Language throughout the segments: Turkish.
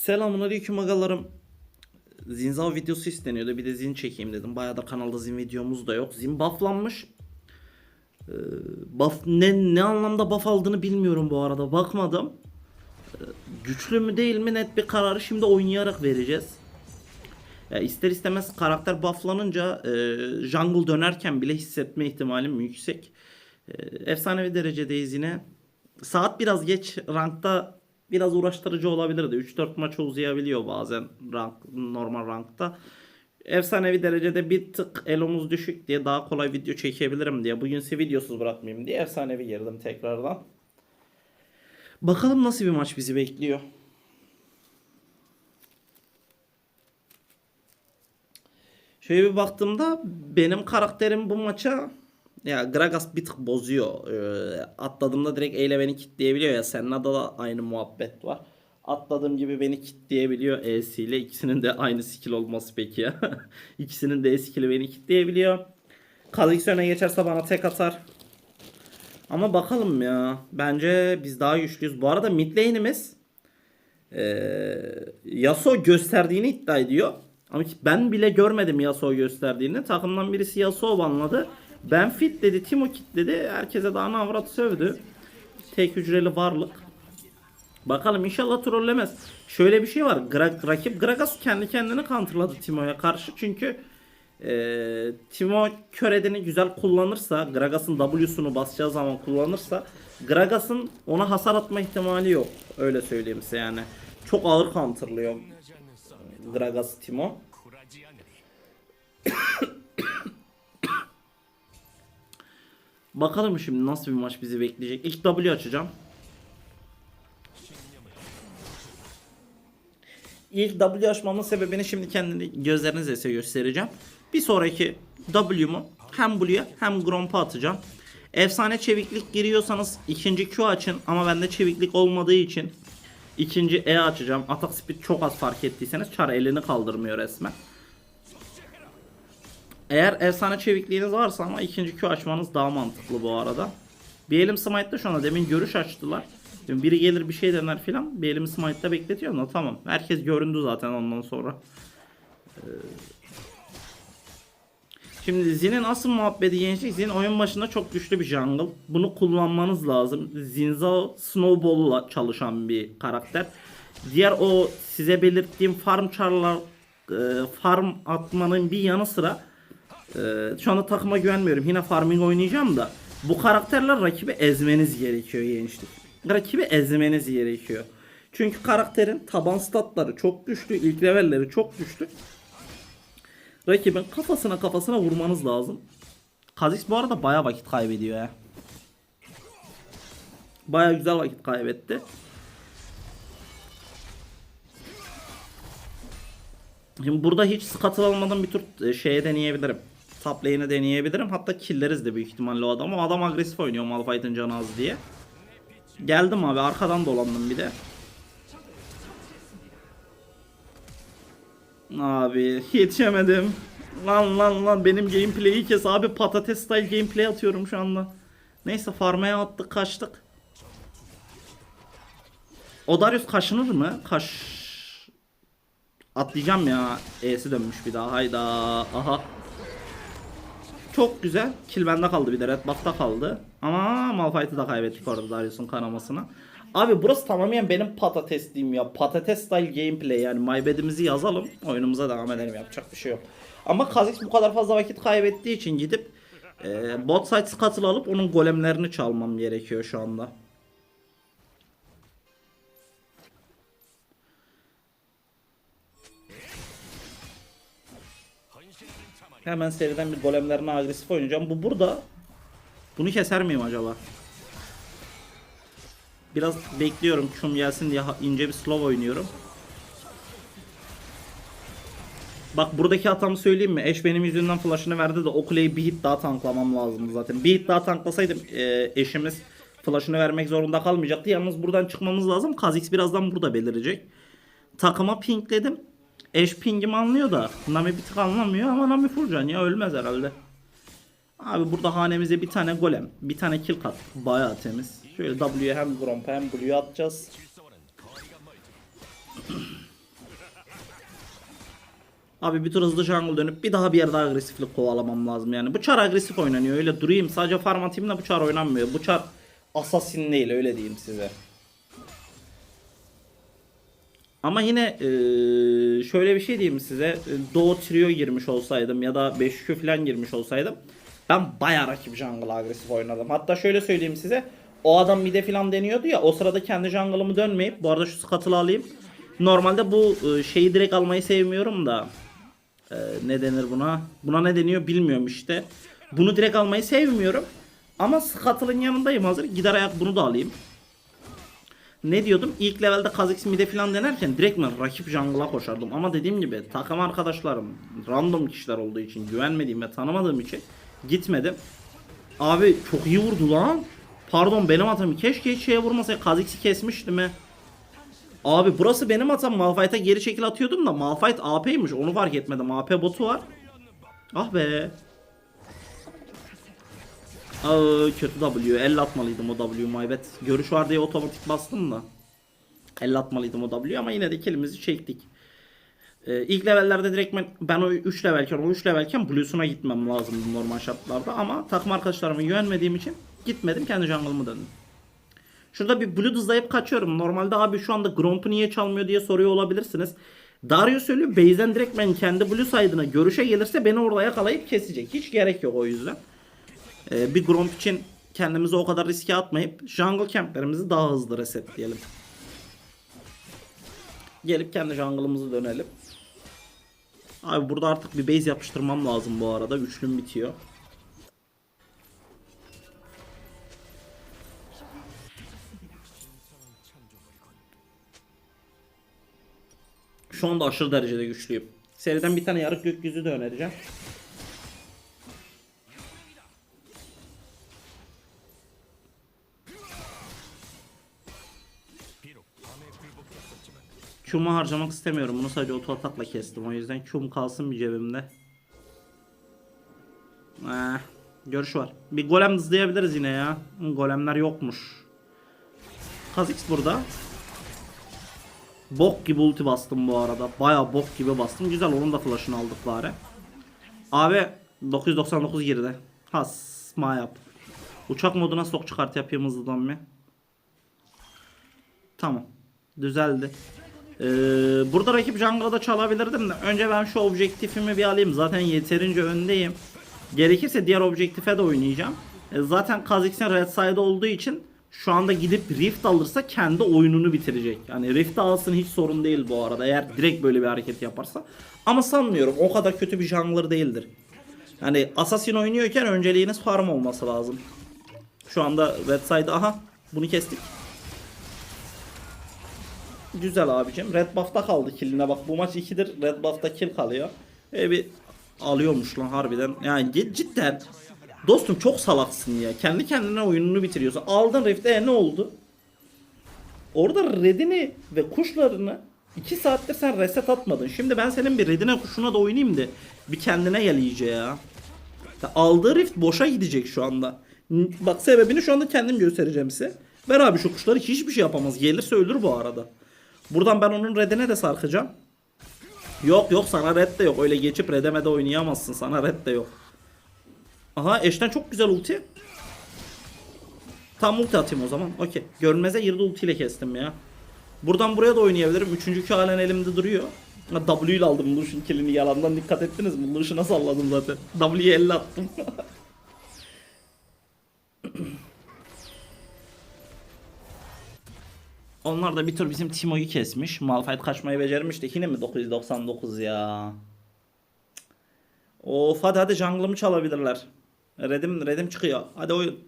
Selamun aleyküm agalarım. Zinzav videosu isteniyordu. Bir de zin çekeyim dedim. Bayağı da kanalda zin videomuz da yok. Zin bufflanmış. Ee, buff ne ne anlamda buff aldığını bilmiyorum bu arada. Bakmadım. Ee, güçlü mü değil mi net bir kararı şimdi oynayarak vereceğiz. Ya ister istemez karakter bufflanınca e, jungle dönerken bile hissetme ihtimalim yüksek. E, efsanevi derecedeyiz yine. Saat biraz geç rankta biraz uğraştırıcı olabilirdi. 3-4 maç uzayabiliyor bazen rank, normal rankta. Efsanevi derecede bir tık elomuz düşük diye daha kolay video çekebilirim diye. Bugün size videosuz bırakmayayım diye efsanevi girdim tekrardan. Bakalım nasıl bir maç bizi bekliyor. Şöyle bir baktığımda benim karakterim bu maça ya Gragas bir tık bozuyor. Ee, atladığımda direkt eyle beni kitleyebiliyor ya. Senna'da da aynı muhabbet var. Atladığım gibi beni kitleyebiliyor E'siyle. İkisinin de aynı skill olması peki ya. İkisinin de E skill'i beni kitleyebiliyor. Kha'Zix öne geçerse bana tek atar. Ama bakalım ya. Bence biz daha güçlüyüz. Bu arada mid lane'imiz ee, Yasuo gösterdiğini iddia ediyor. Ama ben bile görmedim Yasuo gösterdiğini. Takımdan birisi Yasuo banladı. Ben fit dedi, Timo kit dedi. Herkese daha avrat sövdü. Tek hücreli varlık. Bakalım inşallah trollemez. Şöyle bir şey var. Gra- rakip Gragas kendi kendini counterladı Timo'ya karşı. Çünkü ee, Timo körediğini güzel kullanırsa, Gragas'ın W'sunu basacağı zaman kullanırsa Gragas'ın ona hasar atma ihtimali yok. Öyle söyleyeyim size yani. Çok ağır counterlıyor Gragas Timo. Bakalım şimdi nasıl bir maç bizi bekleyecek. İlk W açacağım. İlk W açmamın sebebini şimdi kendini gözlerinize size göstereceğim. Bir sonraki W'mu hem Blue'ya hem Gromp'a atacağım. Efsane çeviklik giriyorsanız ikinci Q açın ama bende çeviklik olmadığı için ikinci E açacağım. Atak speed çok az fark ettiyseniz Char elini kaldırmıyor resmen. Eğer efsane çevikliğiniz varsa ama ikinci Q açmanız daha mantıklı bu arada. Bir elim smite'da şu anda demin görüş açtılar. Şimdi biri gelir bir şey dener filan. Bir elimi smite'da bekletiyorum da tamam. Herkes göründü zaten ondan sonra. Ee, Şimdi Zin'in asıl muhabbeti gençlik. Zin oyun başında çok güçlü bir jungle. Bunu kullanmanız lazım. Zinzao Snowball'la çalışan bir karakter. Diğer o size belirttiğim farm charlar e, farm atmanın bir yanı sıra e, şu anda takıma güvenmiyorum. Yine farming oynayacağım da bu karakterler rakibi ezmeniz gerekiyor gençlik. Rakibi ezmeniz gerekiyor. Çünkü karakterin taban statları çok güçlü, ilk levelleri çok güçlü. Rakibin kafasına kafasına vurmanız lazım. Kha'Zix bu arada baya vakit kaybediyor ya. Baya güzel vakit kaybetti. Şimdi burada hiç scuttle almadan bir tur e, şeye deneyebilirim. Top deneyebilirim. Hatta killeriz de büyük ihtimalle o adam. O adam agresif oynuyor Malphite'ın canı az diye. Geldim abi arkadan dolandım bir de. Abi yetişemedim. Lan lan lan benim gameplay'i kes abi patates style gameplay atıyorum şu anda. Neyse farmaya attık kaçtık. O Darius kaşınır mı? Kaş... Atlayacağım ya. E'si dönmüş bir daha. Hayda. Aha. Çok güzel. Kill kaldı bir de. Red buff'ta kaldı. Ama Malphite'ı da kaybettik orada Darius'un kanamasına. Abi burası tamamen benim patatesliğim ya. Patates style gameplay yani. Maybedimizi yazalım. Oyunumuza devam edelim. Yapacak bir şey yok. Ama Kha'Zix bu kadar fazla vakit kaybettiği için gidip e, bot side scuttle alıp onun golemlerini çalmam gerekiyor şu anda. Hemen seriden bir golemlerine agresif oynayacağım. Bu burada. Bunu keser miyim acaba? Biraz bekliyorum şum gelsin diye ince bir slow oynuyorum. Bak buradaki hatamı söyleyeyim mi? Eş benim yüzümden flash'ını verdi de o kuleyi bir hit daha tanklamam lazımdı zaten. Bir hit daha tanklasaydım e, eşimiz flash'ını vermek zorunda kalmayacaktı. Yalnız buradan çıkmamız lazım. Kha'Zix birazdan burada belirecek. Takıma pingledim. Eş pingimi anlıyor da Nami bir tık anlamıyor ama Nami full can ya ölmez herhalde. Abi burada hanemize bir tane golem, bir tane kill kat. Bayağı temiz. Şöyle W'ye hem Gromp'a hem Blue'ya atacağız. Abi bir tur hızlı jungle dönüp bir daha bir yerde agresiflik kovalamam lazım yani. Bu çar agresif oynanıyor öyle durayım. Sadece farm atayım da bu çar oynanmıyor. Bu çar assassin değil öyle diyeyim size. Ama yine eee, şöyle bir şey diyeyim size. E, Doğu trio girmiş olsaydım ya da 5 falan girmiş olsaydım ben bayağı rakip jungle agresif oynadım. Hatta şöyle söyleyeyim size. O adam mide falan deniyordu ya o sırada kendi jungle'ımı dönmeyip bu arada şu scuttle'ı alayım. Normalde bu e, şeyi direkt almayı sevmiyorum da e, ne denir buna? Buna ne deniyor bilmiyorum işte. Bunu direkt almayı sevmiyorum. Ama scuttle'ın yanındayım hazır. Gider ayak bunu da alayım. Ne diyordum? İlk levelde Kha'Zix mide falan denerken direkt ben rakip jungle'a koşardım. Ama dediğim gibi takım arkadaşlarım random kişiler olduğu için güvenmediğim ve tanımadığım için gitmedim. Abi çok iyi vurdu lan. Pardon benim hatam. Keşke hiç şeye vurmasaydı. Kha'Zix'i kesmiştim he. Abi burası benim hatam. Malphite'a geri çekil atıyordum da Malphite AP'ymiş. Onu fark etmedim. AP botu var. Ah be. Aa, kötü W. El atmalıydım o W my bad. Görüş var diye otomatik bastım da. El atmalıydım o W ama yine de kilimizi çektik. Ee, ilk levellerde direkt ben, ben o 3 levelken o 3 levelken Blue'suna gitmem lazımdı normal şartlarda ama takım arkadaşlarıma güvenmediğim için gitmedim kendi jungle'ımı döndüm. Şurada bir Blue hızlayıp kaçıyorum. Normalde abi şu anda Gromp'u niye çalmıyor diye soruyor olabilirsiniz. Dario söylüyor base'den direkt ben kendi Blue side'ına görüşe gelirse beni orada yakalayıp kesecek. Hiç gerek yok o yüzden. Ee, bir Gromp için kendimizi o kadar riske atmayıp jungle camplerimizi daha hızlı resetleyelim. Gelip kendi jungle'ımızı dönelim. Abi burada artık bir base yapıştırmam lazım bu arada. Üçlüm bitiyor. Şu anda aşırı derecede güçlüyüm. Seriden bir tane yarık gökyüzü de önereceğim. Q'mu harcamak istemiyorum. Bunu sadece oto atakla kestim. O yüzden Q'm kalsın bir cebimde. Eh, görüş var. Bir golem hızlayabiliriz yine ya. Golemler yokmuş. Kha'Zix burada. Bok gibi ulti bastım bu arada. Baya bok gibi bastım. Güzel onun da flash'ını aldık bari. Abi 999 girdi. Has ma yap. Uçak moduna sok çıkart yapayım hızlıdan bir. Tamam. Düzeldi. Ee, burada rakip jungle'da çalabilirdim de önce ben şu objektifimi bir alayım. Zaten yeterince öndeyim. Gerekirse diğer objektife de oynayacağım. E, zaten Kha'Zix'in red side olduğu için şu anda gidip Rift alırsa kendi oyununu bitirecek. Yani Rift alsın hiç sorun değil bu arada eğer direkt böyle bir hareket yaparsa. Ama sanmıyorum o kadar kötü bir jungler değildir. Yani Assassin oynuyorken önceliğiniz farm olması lazım. Şu anda red side aha bunu kestik. Güzel abicim. Red buff'ta kaldı killine bak. Bu maç 2'dir. Red buff'ta kill kalıyor. E bir alıyormuş lan harbiden. Yani cid- cidden. Dostum çok salaksın ya. Kendi kendine oyununu bitiriyorsun. Aldın Rift'e e, ne oldu? Orada redini ve kuşlarını 2 saattir sen reset atmadın. Şimdi ben senin bir redine kuşuna da oynayayım da bir kendine gel iyice ya. Aldığı rift boşa gidecek şu anda. Bak sebebini şu anda kendim göstereceğim size. Ver abi şu kuşları hiçbir şey yapamaz. Gelirse ölür bu arada. Buradan ben onun redine de sarkacağım. Yok yok sana red de yok. Öyle geçip redeme de oynayamazsın. Sana red de yok. Aha eşten çok güzel ulti. Tam ulti atayım o zaman. Okey. Görünmeze girdi ultiyle kestim ya. Buradan buraya da oynayabilirim. Üçüncü Q halen elimde duruyor. W ile aldım Lucian killini yalandan dikkat ettiniz mi? Lucian'a salladım zaten. W'ye 50 attım. Onlar da bir tur bizim Timo'yu kesmiş. Malphite kaçmayı becermişti. Yine mi 999 ya? Of hadi hadi jungle'ımı çalabilirler. Redim, redim çıkıyor. Hadi oyun.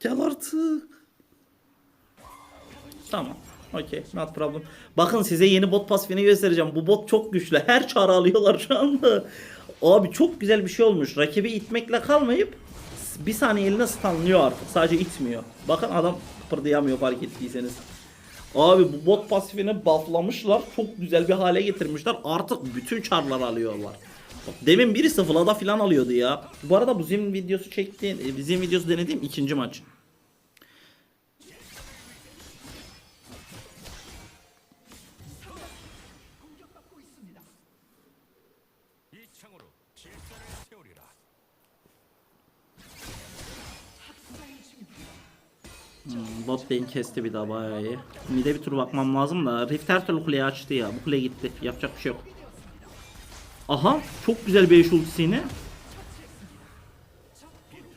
Gel artık. Tamam. Okey. Not problem. Bakın size yeni bot pasifini göstereceğim. Bu bot çok güçlü. Her çağrı alıyorlar şu anda. Abi çok güzel bir şey olmuş. Rakibi itmekle kalmayıp bir saniye eline stunlıyor artık. Sadece itmiyor. Bakın adam kıpırdayamıyor fark ettiyseniz. Abi bu bot pasifini bufflamışlar. Çok güzel bir hale getirmişler. Artık bütün çarlar alıyorlar. Demin biri sıfırlada falan alıyordu ya. Bu arada bu zim videosu çektiğim, e, zim videosu denediğim ikinci maç. Bot lane kesti bir daha bayağı iyi. Mide bir tur bakmam lazım da Rift her türlü kuleyi açtı ya. Bu kule gitti. Yapacak bir şey yok. Aha çok güzel bir ultisi yine.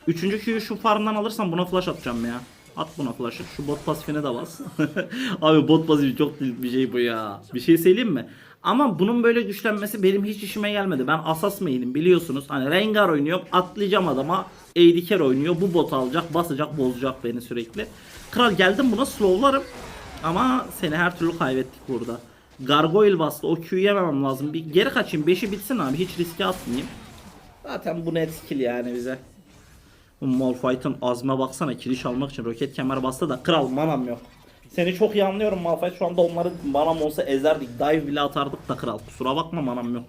Üçüncü Q'yu şu farmdan alırsam buna flash atacağım ya. At buna flash'ı. Şu bot pasifine de bas. Abi bot pasifi çok bir şey bu ya. Bir şey söyleyeyim mi? Ama bunun böyle güçlenmesi benim hiç işime gelmedi. Ben asas main'im biliyorsunuz. Hani Rengar oynuyor. Atlayacağım adama. AD carry oynuyor. Bu bot alacak. Basacak. Bozacak beni sürekli. Kral geldim buna slowlarım. Ama seni her türlü kaybettik burada. Gargoyle bastı. O Q'yu yememem lazım. Bir geri kaçayım. 5'i bitsin abi. Hiç riske atmayayım. Zaten bu net skill yani bize. Malphite'ın azme baksana kiliş almak için roket kemer bastı da kral manam yok. Seni çok iyi anlıyorum Malphite şu anda onları manam olsa ezerdik. Dive bile atardık da kral. Kusura bakma manam yok.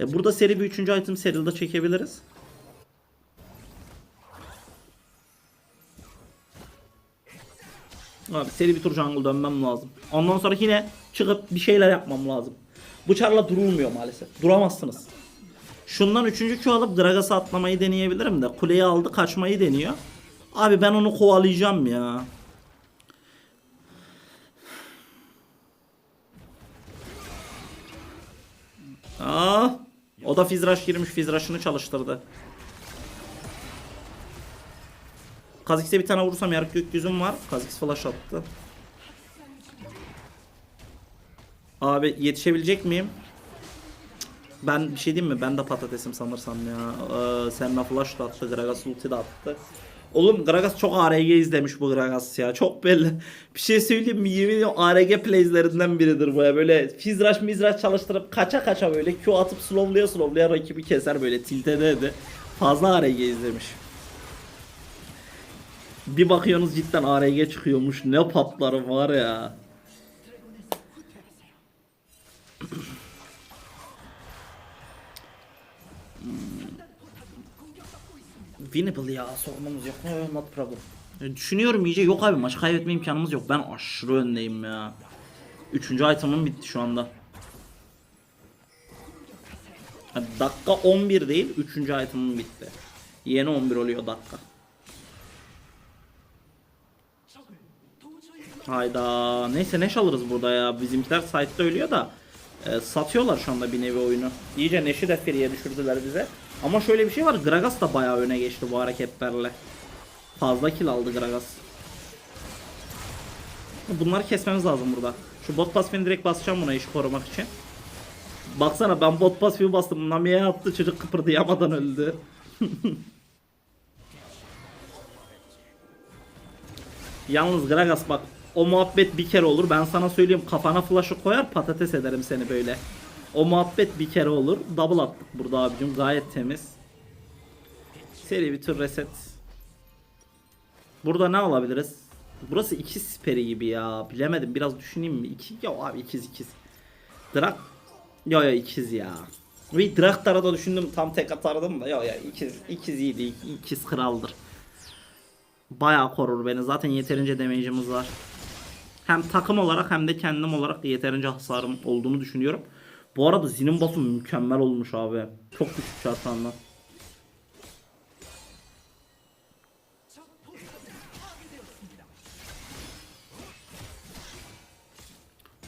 E, burada seri bir üçüncü item seride çekebiliriz. Abi seri bir tur jungle dönmem lazım. Ondan sonra yine çıkıp bir şeyler yapmam lazım. Bu durulmuyor maalesef. Duramazsınız. Şundan 3. Q alıp Gragas'ı atlamayı deneyebilirim de. Kuleyi aldı kaçmayı deniyor. Abi ben onu kovalayacağım ya. Aa, o da Fizraş girmiş Fizraş'ını çalıştırdı. Kazix'e bir tane vurursam yarık gökyüzüm var. Kazix flash attı. Abi yetişebilecek miyim? Ben bir şey diyeyim mi? Ben de patatesim sanırsam ya. Ee, Senna flash da attı. Gragas ulti de attı. Oğlum Gragas çok ARG izlemiş bu Gragas ya. Çok belli. Bir şey söyleyeyim mi? Yemin ediyorum ARG plays'lerinden biridir bu ya. Böyle fizraş mizraş çalıştırıp kaça kaça böyle Q atıp slowlaya slowlaya rakibi keser böyle tilte de Fazla ARG izlemiş. Bir bakıyorsunuz cidden ARG çıkıyormuş. Ne patları var ya. Winnable ya sorunumuz yok. No, not problem. E, düşünüyorum iyice yok abi maç kaybetme imkanımız yok. Ben aşırı öndeyim ya. Üçüncü item'ım bitti şu anda. Ha, dakika 11 değil. Üçüncü item'ım bitti. Yeni 11 oluyor dakika. Hayda. Neyse neş alırız burada ya. Bizimkiler site'da ölüyor da. E, satıyorlar şu anda bir nevi oyunu. İyice neşi de düşürdüler bize. Ama şöyle bir şey var. Gragas da bayağı öne geçti bu hareketlerle. Fazla kill aldı Gragas. Bunları kesmemiz lazım burada. Şu bot pasifini direkt basacağım buna işi korumak için. Baksana ben bot pasifi bastım. Nami'ye attı çocuk kıpırdayamadan öldü. Yalnız Gragas bak o muhabbet bir kere olur. Ben sana söyleyeyim kafana flash'ı koyar patates ederim seni böyle. O muhabbet bir kere olur. Double attık burada abicim gayet temiz. Seri bir tür reset. Burada ne alabiliriz? Burası ikiz siperi gibi ya. Bilemedim biraz düşüneyim mi? İki, ya abi ikiz ikiz. Drak. Ya ya ikiz ya. Bir Draktar'a da düşündüm tam tek atardım da ya ya ikiz ikiz iyiydi. ikiz kraldır. Bayağı korur beni. Zaten yeterince damage'imiz var. Hem takım olarak hem de kendim olarak yeterince hasarım olduğunu düşünüyorum. Bu arada zinin buff'u mükemmel olmuş abi. Çok düşük çarpanla.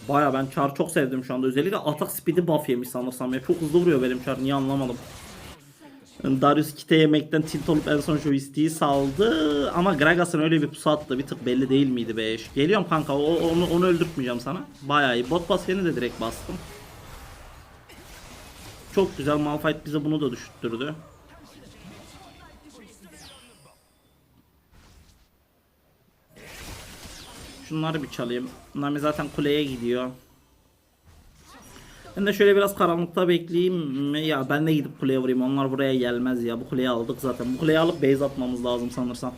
Baya ben Char çok sevdim şu anda. Özellikle atak speed'i buff yemiş sanırsam ya. Çok hızlı vuruyor benim Char. Niye anlamadım. Darius kite yemekten tilt olup en son şu isteği saldı. Ama Gragas'ın öyle bir pusu attı. Bir tık belli değil miydi be? Geliyorum kanka. O, onu, onu öldürtmeyeceğim sana. Bayağı iyi. Bot basfeni de direkt bastım. Çok güzel. Malphite bize bunu da düşürttürdü. Şunları bir çalayım. Nami zaten kuleye gidiyor. Ben de şöyle biraz karanlıkta bekleyeyim. Ya ben de gidip kuleye vurayım. Onlar buraya gelmez ya. Bu kuleyi aldık zaten. Bu kuleyi alıp base atmamız lazım sanırsam.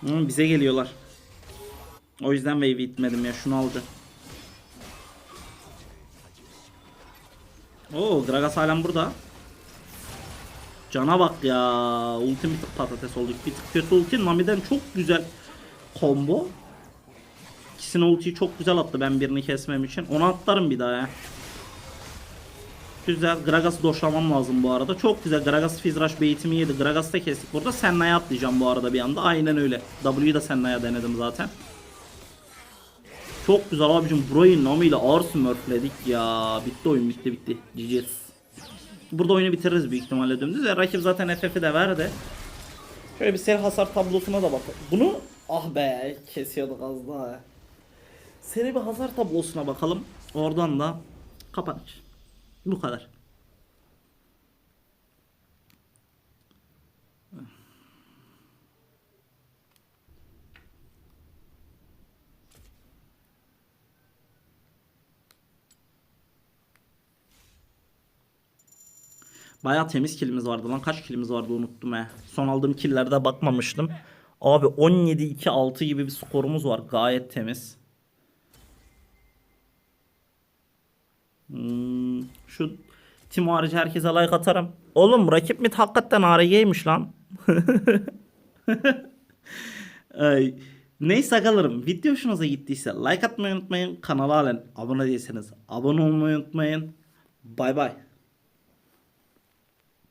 Hı, bize geliyorlar. O yüzden wave'i itmedim ya. Şunu alacağım. Oo Gragas halen burada. Cana bak ya. Ultim bir tık patates oldu. Bir tık kötü ulti. Nami'den çok güzel combo. İkisine ultiyi çok güzel attı ben birini kesmem için. Onu atlarım bir daha ya. Güzel. Gragas'ı doşlamam lazım bu arada. Çok güzel. Gragas Fizraş beytimi yedi. Gragas'ı da kestik burada. Senna'ya atlayacağım bu arada bir anda. Aynen öyle. W'yu da Senna'ya denedim zaten. Çok güzel abicim. Burayı Nami ile ağır smurfledik ya. Bitti oyun bitti bitti. GG's. Burada oyunu bitiririz büyük ihtimalle dümdüz. Ya rakip zaten FF'i de verdi. Şöyle bir seri hasar tablosuna da bakalım. Bunu ah be kesiyorduk az daha. Seri bir hasar tablosuna bakalım. Oradan da kapanış. Bu kadar. Bayağı temiz killimiz vardı lan. Kaç killimiz vardı unuttum he. Son aldığım killerde bakmamıştım. Abi 17-2-6 gibi bir skorumuz var. Gayet temiz. Hmm, şu Timo harici herkese like atarım. Oğlum rakip mid hakikaten ARG'ymiş lan. Ay, neyse agalarım video hoşunuza gittiyse like atmayı unutmayın. Kanala halen abone değilseniz abone olmayı unutmayın. Bay bay.